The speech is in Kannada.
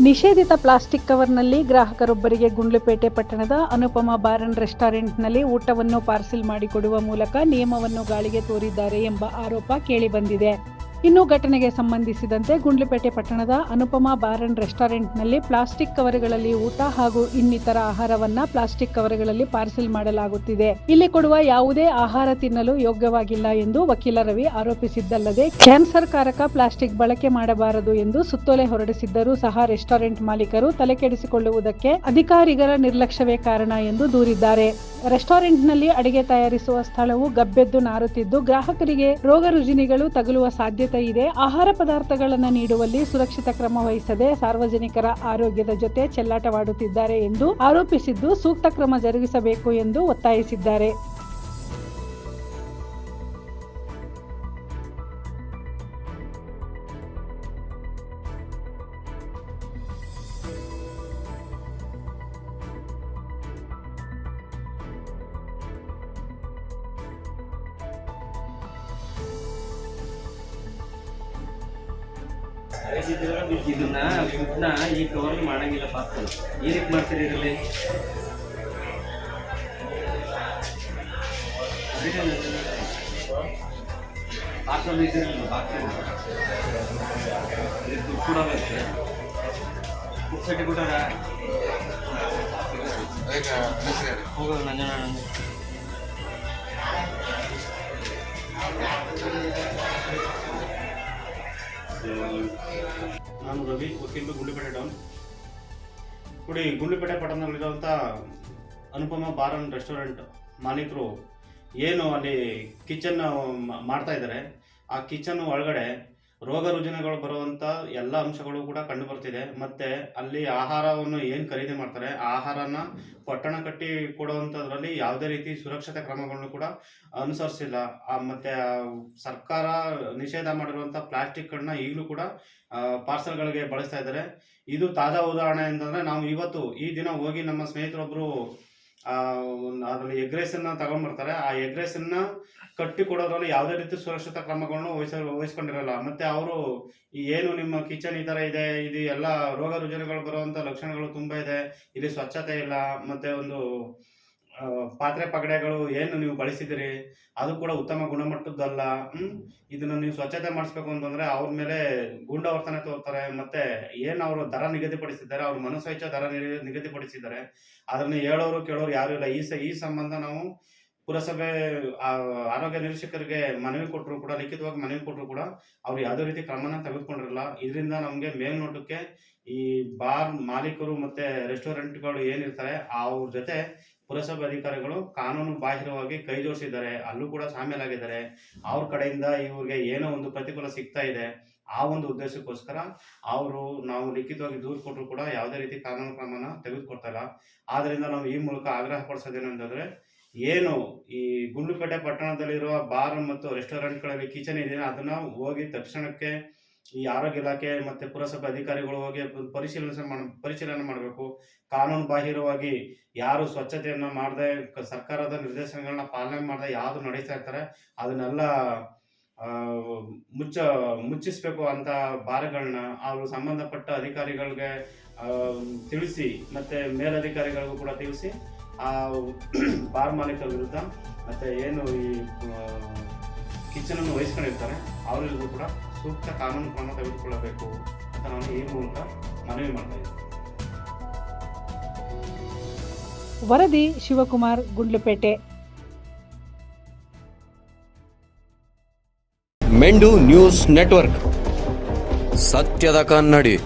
ನಿಷೇಧಿತ ಪ್ಲಾಸ್ಟಿಕ್ ಕವರ್ನಲ್ಲಿ ಗ್ರಾಹಕರೊಬ್ಬರಿಗೆ ಗುಂಡ್ಲುಪೇಟೆ ಪಟ್ಟಣದ ಅನುಪಮ ಬಾರ್ ಅಂಡ್ ರೆಸ್ಟೋರೆಂಟ್ನಲ್ಲಿ ಊಟವನ್ನು ಪಾರ್ಸೆಲ್ ಮಾಡಿಕೊಡುವ ಮೂಲಕ ನಿಯಮವನ್ನು ಗಾಳಿಗೆ ತೋರಿದ್ದಾರೆ ಎಂಬ ಆರೋಪ ಕೇಳಿಬಂದಿದೆ. ಇನ್ನು ಘಟನೆಗೆ ಸಂಬಂಧಿಸಿದಂತೆ ಗುಂಡ್ಲುಪೇಟೆ ಪಟ್ಟಣದ ಅನುಪಮ ಬಾರ್ ಅಂಡ್ ರೆಸ್ಟೋರೆಂಟ್ನಲ್ಲಿ ಪ್ಲಾಸ್ಟಿಕ್ ಕವರ್ಗಳಲ್ಲಿ ಊಟ ಹಾಗೂ ಇನ್ನಿತರ ಆಹಾರವನ್ನ ಪ್ಲಾಸ್ಟಿಕ್ ಕವರ್ಗಳಲ್ಲಿ ಪಾರ್ಸೆಲ್ ಮಾಡಲಾಗುತ್ತಿದೆ. ಇಲ್ಲಿ ಕೊಡುವ ಯಾವುದೇ ಆಹಾರ ತಿನ್ನಲು ಯೋಗ್ಯವಾಗಿಲ್ಲ ಎಂದು ವಕೀಲ ರವಿ ಆರೋಪಿಸಿದ್ದಲ್ಲದೆ ಕ್ಯಾನ್ಸರ್ ಕಾರಕ ಪ್ಲಾಸ್ಟಿಕ್ ಬಳಕೆ ಮಾಡಬಾರದು ಎಂದು ಸುತ್ತೋಲೆ ಹೊರಡಿಸಿದ್ದರೂ ಸಹ ರೆಸ್ಟೋರೆಂಟ್ ಮಾಲೀಕರು ತಲೆಕೆಡಿಸಿಕೊಳ್ಳುವುದಕ್ಕೆ ಅಧಿಕಾರಿಗಳ ನಿರ್ಲಕ್ಷ್ಯವೇ ಕಾರಣ ಎಂದು ದೂರಿದ್ದಾರೆ. ರೆಸ್ಟೋರೆಂಟ್ನಲ್ಲಿ ಅಡಿಗೆ ತಯಾರಿಸುವ ಸ್ಥಳವು ಗಬ್ಬೆದ್ದು ನಾರುತ್ತಿದ್ದು ಗ್ರಾಹಕರಿಗೆ ರೋಗ ರುಜಿನಿಗಳು ತಗುಲುವ ಸಾಧ್ಯತೆ ಇದೆ. ಆಹಾರ ಪದಾರ್ಥಗಳನ್ನು ನೀಡುವಲ್ಲಿ ಸುರಕ್ಷಿತ ಕ್ರಮ ವಹಿಸದೆ ಸಾರ್ವಜನಿಕರ ಆರೋಗ್ಯದ ಜೊತೆ ಚೆಲ್ಲಾಟವಾಡುತ್ತಿದ್ದಾರೆ ಎಂದು ಆರೋಪಿಸಿದ್ದು, ಸೂಕ್ತ ಕ್ರಮ ಜರುಗಿಸಬೇಕು ಎಂದು ಒತ್ತಾಯಿಸಿದ್ದಾರೆ. ಇದನ್ನ ಫುಡ್ನ ಈ ಕವರ್ ಮಾಡಂಗಿಲ್ಲ ಪಾರ್ಸಲ್ ಏನಕ್ಕೆ ಮಾಡ್ತೀರಿ ಇದರಲ್ಲಿ ಪಾರ್ಸಲ್ ಇದ್ದಿರಲಿಲ್ಲ ಪಾರ್ಸಲ್ ಕೂಡ ದುಡ್ಡು ಫುಡ್ ಸೆಟ್ ಕೊಟ್ಟಾರ ಹೋಗೋದು ನಂಜನ ನಾನು ರವಿ, ವಕೀಲು ಗುಂಡ್ಲುಪೇಟೆ ಡೌನ್. ನೋಡಿ ಗುಂಡ್ಲುಪೇಟೆ ಪಟ್ಟಣದಲ್ಲಿರುವಂಥ ಅನುಪಮ ಬಾರ್ ಅಂಡ್ ರೆಸ್ಟೋರೆಂಟ್ ಮಾಲೀಕರು ಏನು ಅಲ್ಲಿ ಕಿಚನ್ ಮಾಡ್ತಾ ಇದ್ದಾರೆ. ಆ ಕಿಚನ್ ಒಳಗಡೆ ರೋಗ ರುಜಿನಗಳು ಬರುವಂಥ ಎಲ್ಲ ಅಂಶಗಳು ಕೂಡ ಕಂಡು ಬರ್ತಿದೆ ಮತ್ತೆ ಅಲ್ಲಿ ಆಹಾರವನ್ನು ಏನು ಖರೀದಿ ಮಾಡ್ತಾರೆ ಆಹಾರನ ಪಟ್ಟಣ ಕಟ್ಟಿ ಕೊಡುವಂಥದ್ರಲ್ಲಿ ಯಾವುದೇ ರೀತಿ ಸುರಕ್ಷತೆ ಕ್ರಮಗಳನ್ನು ಕೂಡ ಅನುಸರಿಸಿಲ್ಲ. ಮತ್ತು ಸರ್ಕಾರ ನಿಷೇಧ ಮಾಡಿರುವಂಥ ಪ್ಲಾಸ್ಟಿಕ್ಗಳನ್ನ ಈಗಲೂ ಕೂಡ ಪಾರ್ಸಲ್ಗಳಿಗೆ ಬಳಸ್ತಾ ಇದ್ದಾರೆ. ಇದು ತಾಜಾ ಉದಾಹರಣೆ ಅಂತಂದರೆ ನಾವು ಇವತ್ತು ಈ ದಿನ ಹೋಗಿ ನಮ್ಮ ಸ್ನೇಹಿತರೊಬ್ರು ಆ, ಒಂದು ಅದರಲ್ಲಿ ಎಗ್ ರೈಸನ್ನು ತಗೊಂಡ್ಬರ್ತಾರೆ. ಆ ಎಗ್ ರೈಸನ್ನು ಕಟ್ಟಿ ಕೊಡೋದ್ರಲ್ಲಿ ಯಾವುದೇ ರೀತಿ ಸುರಕ್ಷತಾ ಕ್ರಮಗಳನ್ನು ವಹಿಸ ವಹಿಸ್ಕೊಂಡಿರಲ್ಲ. ಮತ್ತೆ ಅವರು ಏನು ನಿಮ್ಮ ಕಿಚನ್ ಈ ಥರ ಇದೆ ಇದು ಎಲ್ಲ ರೋಗ ರುಜಿನಗಳು ಬರುವಂಥ ಲಕ್ಷಣಗಳು ತುಂಬ ಇದೆ ಇಲ್ಲಿ ಸ್ವಚ್ಛತೆ ಇಲ್ಲ ಮತ್ತೆ ಒಂದು ಆ, ಪಾತ್ರೆ ಪಗಡೆಗಳು ಏನು ನೀವು ಬಳಸಿದಿರಿ ಅದು ಕೂಡ ಉತ್ತಮ ಗುಣಮಟ್ಟದ್ದಲ್ಲ ಇದನ್ನು ನೀವು ಸ್ವಚ್ಛತೆ ಮಾಡಿಸ್ಬೇಕು ಅಂತಂದ್ರೆ ಅವ್ರ ಮೇಲೆ ಗೂಂಡಾವರ್ತನೆ ತೋರ್ತಾರೆ, ಮತ್ತೆ ಏನು ಅವರು ದರ ನಿಗದಿಪಡಿಸಿದ್ದಾರೆ, ಅವ್ರ ಮನಸ್ಸೈಚ್ಛ ದರ ನಿಗದಿ- ನಿಗದಿಪಡಿಸಿದ್ದಾರೆ, ಅದನ್ನ ಹೇಳೋರು ಕೇಳೋರು ಯಾರು ಇಲ್ಲ. ಈ ಸ, ಈ ಸಂಬಂಧ ನಾವು ಪುರಸಭೆ ಆರೋಗ್ಯ ನಿರೀಕ್ಷಕರಿಗೆ ಮನವಿ ಕೊಟ್ಟರು ಕೂಡ, ಲಿಖಿತವಾಗಿ ಮನವಿ ಕೊಟ್ಟರು ಕೂಡ ಅವ್ರು ಯಾವುದೇ ರೀತಿ ಕ್ರಮನ ತೆಗೆದುಕೊಂಡಿರಲ್ಲ. ಇದರಿಂದ ನಮಗೆ ಮೇಲ್ನೋಟಕ್ಕೆ ಈ ಬಾರ್ ಮಾಲೀಕರು ಮತ್ತೆ ರೆಸ್ಟೋರೆಂಟ್ಗಳು ಏನಿರ್ತಾರೆ, ಅವ್ರ ಜೊತೆ ಪುರಸಭೆ ಅಧಿಕಾರಿಗಳು ಕಾನೂನು ಬಾಹಿರವಾಗಿ ಕೈ ಜೋಡಿಸಿದ್ದಾರೆ, ಅಲ್ಲೂ ಕೂಡ ಸಾಮೇಲಾಗಿದ್ದಾರೆ ಅವ್ರ ಕಡೆಯಿಂದ ಇವ್ರಿಗೆ ಏನೋ ಒಂದು ಪ್ರತಿಫಲ ಸಿಗ್ತಾ ಇದೆ. ಆ ಒಂದು ಉದ್ದೇಶಕ್ಕೋಸ್ಕರ ಅವರು ನಾವು ಲಿಖಿತವಾಗಿ ದೂರು ಕೊಟ್ಟರು ಕೂಡ ಯಾವುದೇ ರೀತಿ ಕಾನೂನು ಕ್ರಮನ ತೆಗೆದುಕೊಡ್ತಾ ಇಲ್ಲ. ಆದ್ರಿಂದ ನಾವು ಈ ಮೂಲಕ ಆಗ್ರಹ ಪಡಿಸೋದೇನಂತಂದ್ರೆ ಏನು ಈ ಗುಂಡ್ಲುಪೇಟೆ ಪಟ್ಟಣದಲ್ಲಿರುವ ಬಾರ್ ಮತ್ತು ರೆಸ್ಟೋರೆಂಟ್ಗಳಲ್ಲಿ ಕಿಚನ್ ಇದೆ ಅದನ್ನ ಹೋಗಿ ತಕ್ಷಣಕ್ಕೆ ಈ ಆರೋಗ್ಯ ಇಲಾಖೆ ಮತ್ತೆ ಪುರಸಭೆ ಅಧಿಕಾರಿಗಳು ಹೋಗಿ ಪರಿಶೀಲನೆ ಮಾಡ ಪರಿಶೀಲನೆ ಮಾಡಬೇಕು. ಕಾನೂನು ಬಾಹಿರವಾಗಿ ಯಾರು ಸ್ವಚ್ಛತೆಯನ್ನ ಮಾಡದೆ ಸರ್ಕಾರದ ನಿರ್ದೇಶನಗಳನ್ನ ಪಾಲನೆ ಮಾಡದೆ ಯಾವ್ದು ನಡೆಸ್ತಾ ಇರ್ತಾರೆ, ಅದನ್ನೆಲ್ಲ ಮುಚ್ಚ, ಮುಚ್ಚಿಸ್ಬೇಕು ಅಂತ ಬಾರ್ಗಳನ್ನ ಅವರು ಸಂಬಂಧಪಟ್ಟ ಅಧಿಕಾರಿಗಳಿಗೆ ತಿಳಿಸಿ ಮತ್ತೆ ಮೇಲಧಿಕಾರಿಗಳಿಗೂ ಕೂಡ ತಿಳಿಸಿ ಆ ಬಾರ್ ಮಾಲೀಕರ ವಿರುದ್ಧ ಮತ್ತೆ ಏನು ಈ ಕಿಚನ್ ಅನ್ನು ವಹಿಸ್ಕೊಂಡಿರ್ತಾರೆ, ಅವರಿಗೂ ಕೂಡ ಸೂಕ್ತ ಕಾನೂನು ಕ್ರಮ ತೆಗೆದುಕೊಳ್ಳಬೇಕು ಅಂತ ನಾನು ಈ ಮೂಲಕ ಮನವಿ ಮಾಡ್ತಾ ಇದ್ದೀನಿ. ವರದಿ ಶಿವಕುಮಾರ್ ಗುಂಡ್ಲುಪೇಟೆ. ಮೆಂಡು ನ್ಯೂಸ್ ನೆಟ್ವರ್ಕ್. ಸತ್ಯದ ಕನ್ನಡಿ.